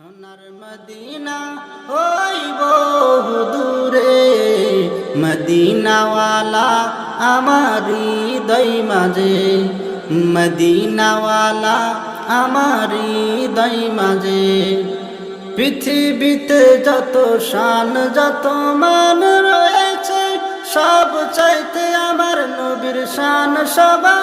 সোনার মদিনা, ওই বহু দূরে। মদিনাওয়ালা আমারি দই মাঝে, মদিনাওয়ালা আমারি দই মাঝে। পৃথিবীতে যত শান, যত মান রয়েছে, সব চাইতে আমার নবীর শান পরে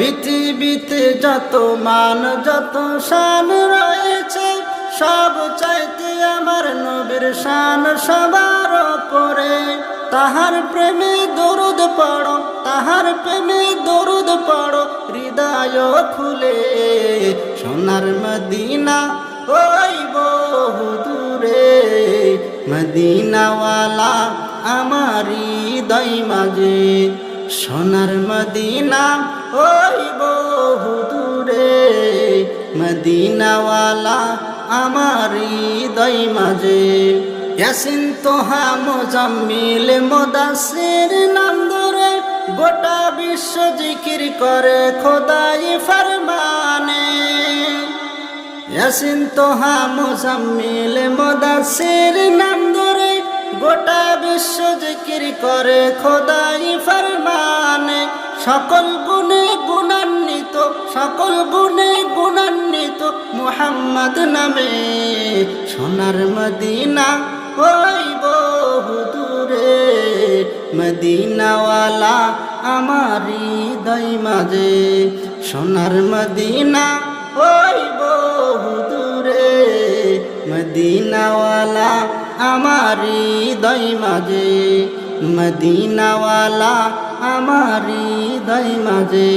পৃথিবীতে যত মান, যত শান রয়েছে, সব চাইতে আমার নবীর শান সবার পরে তাহার প্রেমে দরুদ পড়ো, তাহার প্রেমে দরুদ পড়ো, হৃদয় খুলে সোনার মদিনা, ওই বহু দূরে। মদিনাওয়ালা আমার হৃদয় মাঝে। সোনার মদিনা, ওই বহু দূরে। মদিনাওয়ালা আমার হৃদয় মাঝে। ইয়াসিন তোহা মোজাম্মিল মোদাসির নাম ধরে গোটা বিশ্ব জিকির করে খোদাই ফরমানে। ইয়াসিন তোহা মোজাম্মিল মোদাসির নাম গোটা বিশ্ব জিকির করে খোদাই ফরমানে। সকল গুণে গুণান্বিত, সকল গুণে গুণান্বিত মুহাম্মদ নামে। সোনার মদিনা ওই বহু দূরে। মদিনাওয়ালা আমারি হৃদয় মাঝে সোনার মদিনা ওই বহু দূরে। মদিনাওয়ালা আমার হৃদয় মাঝে মদিনাওয়ালা আমার হৃদয় মাঝে।